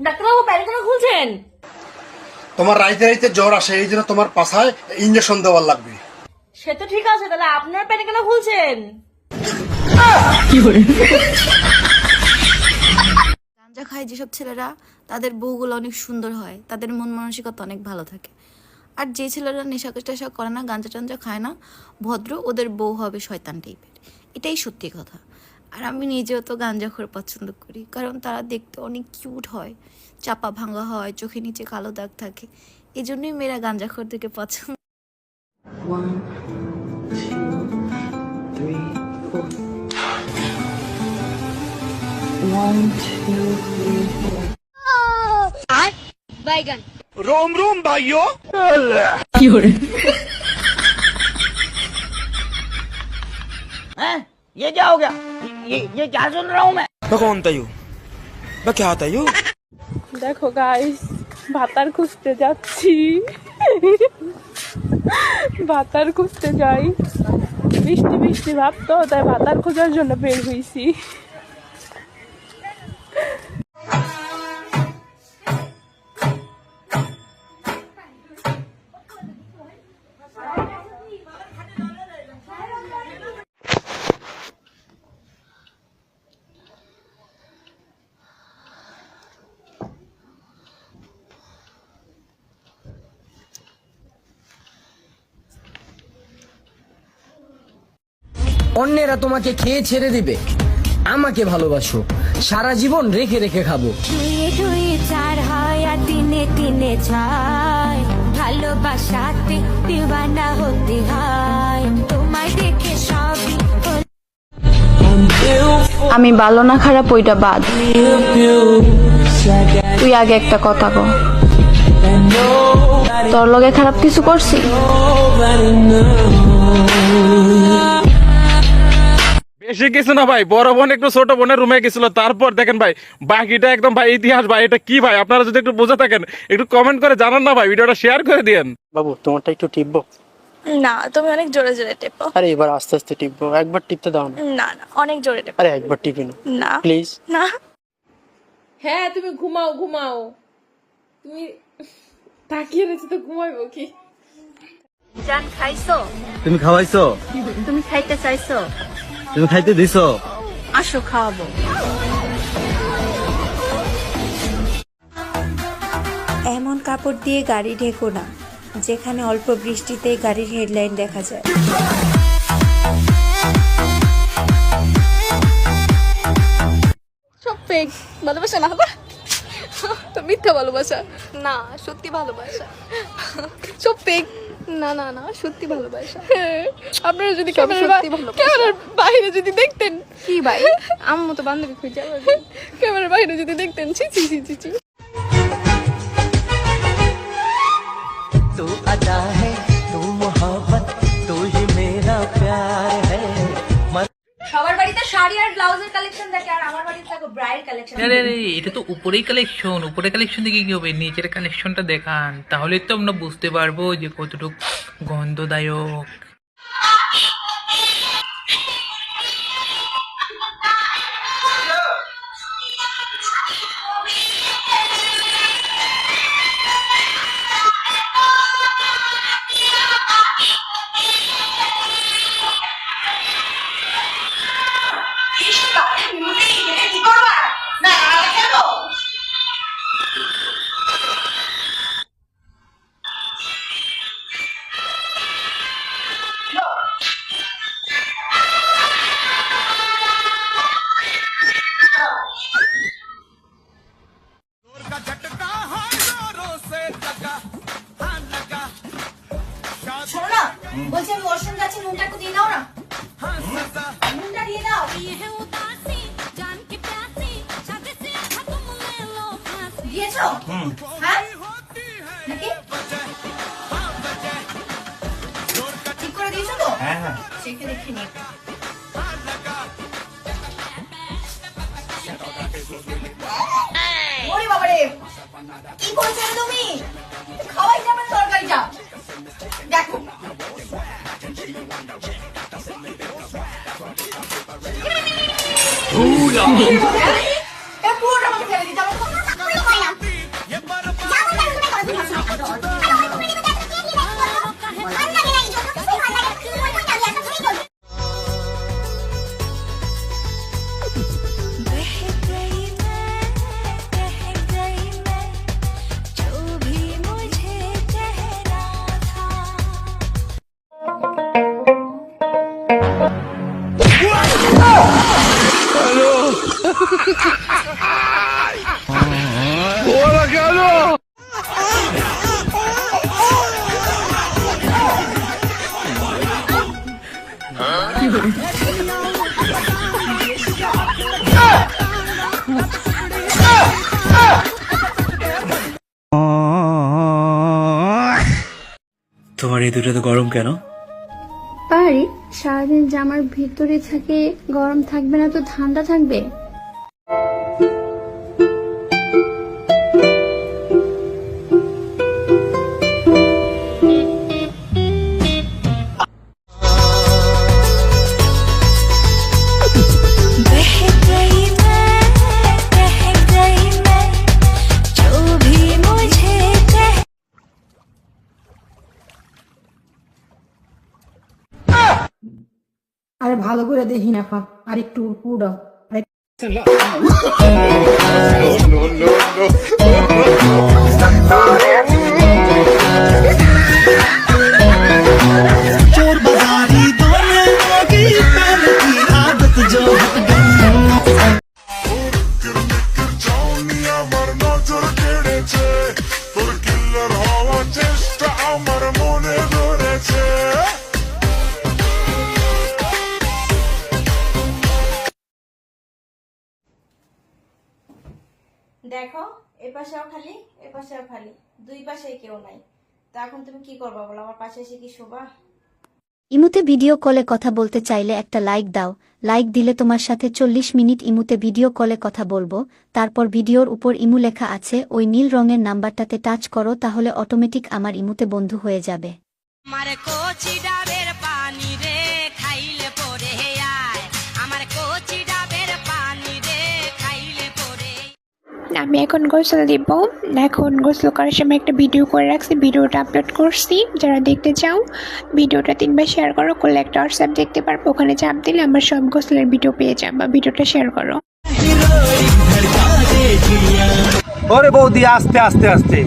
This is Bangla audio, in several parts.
ডাক্তারবাবু প্যান কেন খুলছেন? তোমার রাইতে রাইতে জ্বর আসে এই জন্য তোমার পাছায় ইঞ্জেকশন দেওয়ার লাগবে। সে তো ঠিক আছে তাহলে আপনার প্যান কেন খুলছেন? গাঞ্জা খায় যেসব ছেলেরা তাদের বউগুলো অনেক সুন্দর হয় তাদের মন মানসিকতা অনেক ভালো থাকে। আর যে ছেলেরা নেশা টেশা করে না গাঞ্জা টাঞ্জা খায় না ভদ্র ওদের বউ হবে শয়তান টাইপের এটাই সত্যি কথা। আর আমি নিজেও তো গাঞ্জাখোর পছন্দ করি কারণ তারা দেখতে অনেক কিউট হয় চাপা ভাঙা হয় চোখে নিচে কালো দাগ থাকে এই জন্যই মেয়েরা গাঞ্জাখোর থেকে পছন্দ हैं ये क्या हो गया ये ये क्या सुन रहा हूँ मैं मैं कौन था यू मैं क्या था यू দেখো গাইস ভাতার খুঁজতে যাচ্ছি ভাতার খুঁজতে যাই বৃষ্টি বৃষ্টি ভাব তো তাই ভাতার খোঁজার জন্য বের হইছি অন্যেরা তোমাকে খেয়ে ছেড়ে দিবে। আমাকে ভালোবাসো। সারা জীবন রেখে রেখে খাব। চার হয় আর দিনে দিনে ছয় ভালোবাসাতে দিওয়ানা হতে হয়। তোমায় দেখে সবই আমি ভালো না খারাপ ওইটা বাদ। তুই আগে একটা কথা কো তোর লগে খারাপ কিছু করছি? বেশি কিছু না ভাই বড় বোন একটু ছোট বোনের রুমে গেছিল তারপর দেখেন ভাই বাকিটা একদম ভাই ইতিহাস ভাই এটা কি ভাই? আপনারা যদি একটু বুঝে থাকেন একটু কমেন্ট করে জানান না ভাই ভিডিওটা শেয়ার করে দিয়েন। বাবু তোমারটা একটু টিপবো? না তুমি অনেক জোরে জোরে টেপো। আরে এবার আস্তে আস্তে টিপবো। একবার টিপতে দাও না। না না অনেক জোরে টেপো। আরে একবার টিপি না না। প্লিজ না। হ্যাঁ তুমি ঘুমাও ঘুমাও। তুমি তাকিয়ে রয়েছে তো ঘুমাইবো কি? জান খাইছো? তুমি খাওয়াইছো? তুমি খাইতে চাইছো? তুমি খাইতে দিছো? আসো খাওয়াবো। এমন কাপড় দিয়ে গাড়ি ঢেকো না যেখানে অল্প বৃষ্টিতে গাড়ির হেডলাইন দেখা যায়। সব ফেক ভালোবাসা না তো মিথ্যা ভালোবাসা। না সত্যি ভালোবাসা। সব ফেক না না না সত্যি ভালোবাসা। আপনারা যদি ক্যামেরার ক্যামেরার বাইরে যদি দেখতেন। কি ভাই? আম্মু তো বান্ধবী খুঁজে ক্যামেরার বাইরে যদি দেখতেন ছি ছি ছি ছি এটা তো কালেকশন উপরে কালেকশন দেখে কি হবে? নিচের কালেকশনটা দেখান। তাহলে তো আমরা বুঝতে পারব যে কতটুকু গন্ধদায়ক। ¡Sí! ¡El corvo দিয়েছ হ্যাঁ? ঠিক করে দিয়েছ তো? হ্যাঁ হ্যাঁ। চেখে দেখে নিয়ে ওরে বাবারে কি করছ তুমি? খাওয়াই যাবে তরকারিটা দেখো। এ পুরোটা দুটো তো গরম কেন? পারি, সারাদিন জামার ভিতরে থাকে, গরম থাকবে না তো ঠান্ডা থাকবে? আরে ভালো করে দেখি না আর একটু পুরো দেখো খালি এ পাশেও খালি দুই পাশে কেউ নাই। তা এখন তুমি কি করবা বলো? আমার পাশে এসে কি শোভা ইমুতে ভিডিও কলে কথা বলতে চাইলে একটা লাইক দাও। লাইক দিলে তোমার সাথে চল্লিশ মিনিট ইমুতে ভিডিও কলে কথা বলব। তারপর ভিডিওর উপর ইমু লেখা আছে ওই নীল রঙের নাম্বারটাতে টাচ করো তাহলে অটোমেটিক আমার ইমুতে বন্ধু হয়ে যাবে। আমি এখন গোসল দিব। এখন গোসল করার সময় একটা ভিডিও করে রাখছি, ভিডিওটা আপলোড করছি। যারা দেখতে চাও, ভিডিওটা তিনবার শেয়ার করো, করলে একটা হোয়াটসঅ্যাপ দেখতে পারব, ওখানে চাপ দিলে আমার সব গোসলের ভিডিও পেয়ে যাবা। ভিডিওটা শেয়ার করো। ওরে বৌদি, আস্তে আস্তে আস্তে।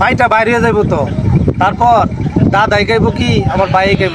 ভাইটা বাইরে যাইব তো। তারপর দাদাই গাইব কি, আমার ভাই গাইব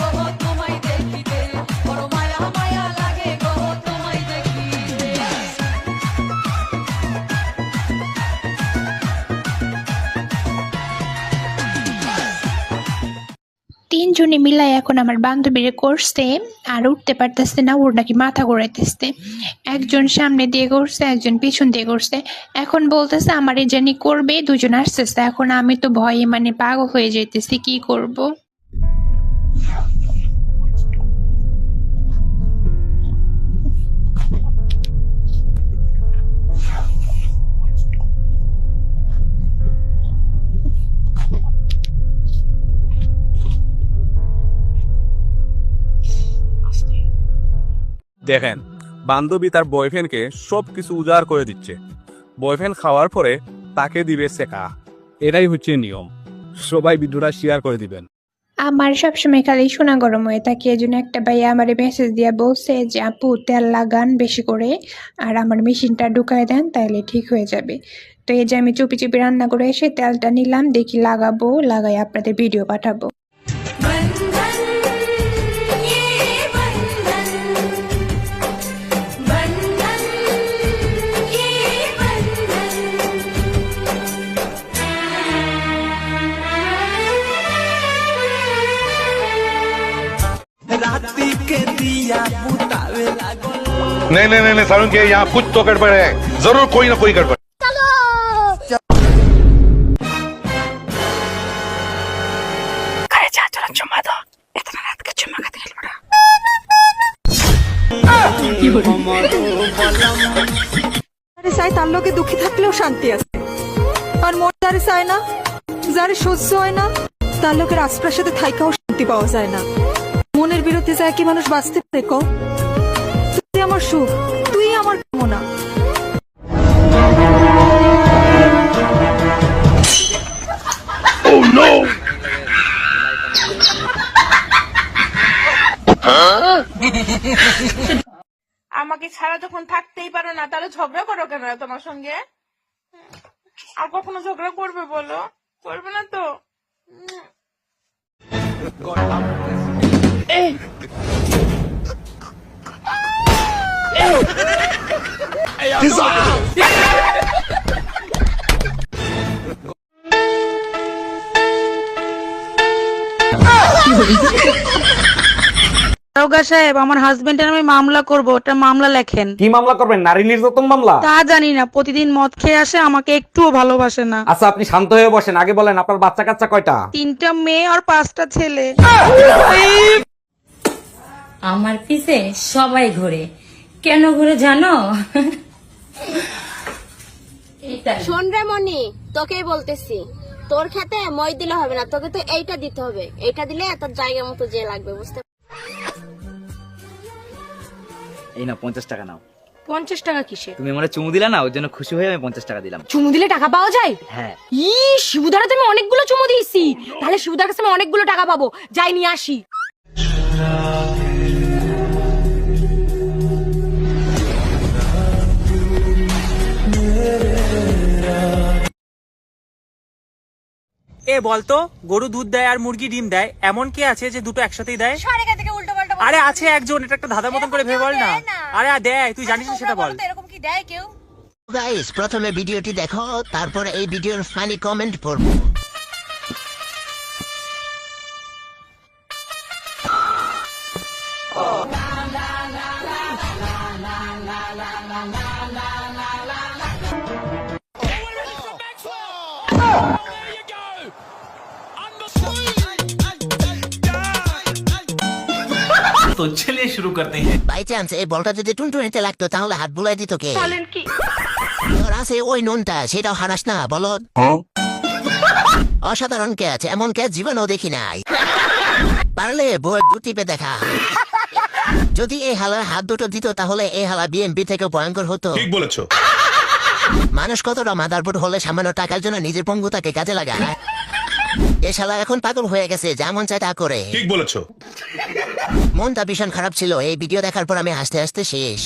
তিনজনে মিলাই এখন আমার বান্ধবীরে করছে আর উঠতে পারতেছে না, ওর নাকি মাথা ঘোরাইতেছে। একজন সামনে দিয়ে করছে একজন পিছন দিয়ে করছে এখন বলতেছে, আমার এ জানি করবে, দুজন আসতেছে। এখন আমি তো ভয়ে মানে পাগল হয়ে যেতেছি কি করব? দেখেন, বান্ধবী তার বয়ফ্রেন্ডকে সব কিছু উজাড় করে দিচ্ছে। বয়ফ্রেন্ড খাওয়ার পরে তাকে দিবে সেকা এটাই হচ্ছে নিয়ম। সবাই ভিডিওটা শেয়ার করে দিবেন। আমার সবসময় খালি সোনা গরম হয়ে থাকে এই জন্য একটা ভাইয়া আমার মেসেজ দিয়ে বলছে যে, আপু, তেল লাগান বেশি করে, আর আমার মেশিনটা ঢুকায় দেন, তাইলে ঠিক হয়ে যাবে। তো এই যে আমি চুপি চুপি রান্না করে এসে তেলটা নিলাম, দেখি লাগাবো, লাগাই আপনাদের ভিডিও পাঠাবো। नहीं नहीं नहीं सारुण के यहाँ कुछ तो गड़बड़ है जरूर कोई ना कोई गड़बड़ যারে চাই তার লোকে দুঃখী থাকলেও শান্তি আছে আর মন যারে চায় না যারে সহ্য হয় না তার লোকের আশপাশে থাইকাও শান্তি পাওয়া যায় না মনের বিরুদ্ধে যা কি মানুষ বাঁচতে দেখো তুই আমার সুখ তুই আমার কামনা। oh, আমাকে ছাড়া যখন থাকতেই পারো না তাহলে ঝগড়া করো কেন তোমার সঙ্গে? আর কখনো ঝগড়া করবে বলো? করবে না তো? দারোগা সাহেব আমার হাজবেন্ডের আমি মামলা করব ওটা মামলা লেখেন। কি মামলা করবেন? নারী নির্যাতন মামলা? তা জানি না প্রতিদিন মদ খেয়ে আসে আমাকে একটুও ভালোবাসে না। আচ্ছা আপনি শান্ত হয়ে বসেন। আগে বলেন আপনার বাচ্চা কাচ্চা কয়টা? তিনটা মেয়ে আর পাঁচটা ছেলে। আমার পিছে সবাই ঘুরে। কেন ঘুরে জানো? শোন রে মনি তোকেই বলতেছি। তোর খেতে মই দিলে হবে না তোকে তো এইটা দিতে হবে। এইটা দিলে তোর জায়গা মতো যে লাগবে বুঝতে এই না পঞ্চাশ টাকা নাও। পঞ্চাশ টাকা কিসে তুমি আমার চুমু দিলা না ওর জন্য খুশি হয়ে আমি পঞ্চাশ টাকা দিলাম। চুমু দিলে টাকা পাওয়া যায়? হ্যাঁ। ই শিবুদারা তো আমি অনেকগুলো চুমু দিয়েছি। তাহলে শিবুদার কাছে আমি অনেকগুলো টাকা পাবো। যাই নিয়ে আসি। এ বলতো গরু দুধ দেয় আর মুরগি ডিম দেয় এমন কে আছে যে দুটো একসাথেই দেয়? আরে আছে একজন এটা একটা ধাঁধার মতন করে ভেবে বল না। আরে আ, দেয় তুই জানিস না সেটা বল। এরকম কি দেয় কেউ? গাইস প্রথমে ভিডিওটি দেখো তারপর এই ভিডিওর ফানি কমেন্ট পড়ব। তো চলিए শুরু করতে हैं বাই চান্স এই বলটা যদি টুনটুনিতে লাগতো তাহলে হাত বুলাই দিত কে? বলেন কি? তোর আছে ওই নুনটা সেটাও হারাস না বলো। অসাধারণ কে আছে এমন কে জীবনেও দেখি নাই। পারলে বই দুটিপে দেখা। যদি এই হালা হাত দুটো দিত তাহলে এই হালা বিএমপি থেকে ভয়ঙ্কর হতো। ঠিক বলেছ। মানুষ কতটা মাদারবোর্ড হলে সামান্য টাকার জন্য নিজের পঙ্গুতাকে কাজে লাগায়? এ শালা এখন পাগল হয়ে গেছে যেমন চায় তা করে। ঠিক বলেছ। মনটা ভীষণ খারাপ ছিল। এই ভিডিও দেখার পর আমি হাসতে হাসতে শেষ।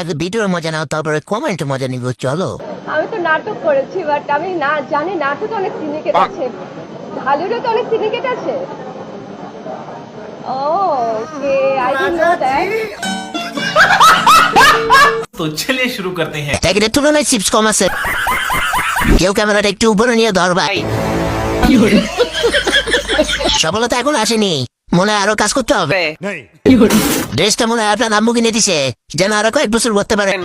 আগে ভিডিওর মজা নাও তারপরে কমেন্ট মজা নিব চলো। আমি তো নাটক করেছি বাট আমি না জানি নাটকে অনেক সিন্ডিকেট আছে। ঢালিউডে তো অনেক সিন্ডিকেট আছে। ও okay I didn't know that তো চলিए শুরু করতে हैं প্যাকেটের তুলনায় চিপস কম আছে। কেউ ক্যামেরাটা একটু উপরে নিয়ে ধর ভাই। সফলতা এখন আসেনি। মনে হয় আরও কাজ করতে হবে। ড্রেসটা মনে হয় আপনার আম্মু কিনে দিছে। যেন আরও কয়েক বছর করতে পারেন।